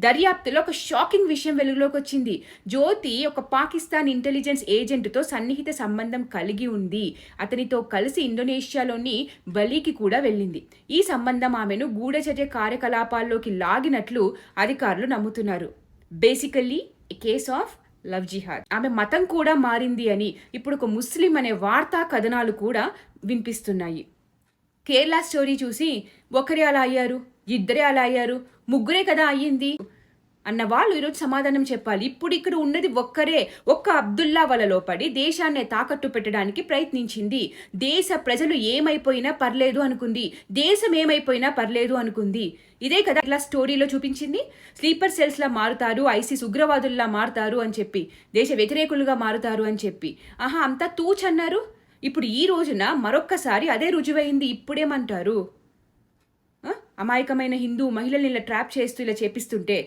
దర్యాప్తులో ఒక షాకింగ్ విషయం వెలుగులోకి వచ్చింది. జ్యోతి ఒక పాకిస్తాన్ ఇంటెలిజెన్స్ ఏజెంట్తో సన్నిహిత సంబంధం కలిగి ఉంది. అతనితో కలిసి ఇండోనేషియాలోని బలీకి కూడా వెళ్ళింది. ఈ సంబంధం ఆమెను గూఢచర్య కార్యకలాపాల్లోకి లాగినట్లు అధికారులు నమ్ముతున్నారు. బేసికల్లీ కేస్ ఆఫ్ లవ్ జిహాద్. ఆమె మతం కూడా మారింది అని ఇప్పుడు ఒక ముస్లిం అనే వార్తా కథనాలు కూడా వినిపిస్తున్నాయి. కేరళ స్టోరీ చూసి ఒకరే అలా అయ్యారు? ఇద్దరే అలా అయ్యారు. ముగ్గురే కదా అయ్యింది. అన్న వాళ్ళు ఈరోజు సమాధానం చెప్పాలి. ఇప్పుడు ఇక్కడ ఉన్నది ఒక్కరే. ఒక్క అబ్దుల్లా వలలో పడి దేశాన్ని తాకట్టు పెట్టడానికి ప్రయత్నించింది. దేశ ప్రజలు ఏమైపోయినా పర్లేదు అనుకుంది. దేశం ఏమైపోయినా పర్లేదు అనుకుంది. ఇదే కదా ఇలా స్టోరీలో చూపించింది. స్లీపర్ సెల్స్లా మారుతారు. ఐసిస్ ఉగ్రవాదుల్లా మారుతారు అని చెప్పి. దేశ వ్యతిరేకులుగా మారుతారు అని చెప్పి. ఆహా అంతా తూచన్నారు. ఇప్పుడు ఈ రోజున మరొక్కసారి అదే రుజువైంది. ఇప్పుడేమంటారు? అమాయకమైన హిందూ మహిళల్ని ఇలా ట్రాప్ చేస్తూ ఇలా చేపిస్తుంటే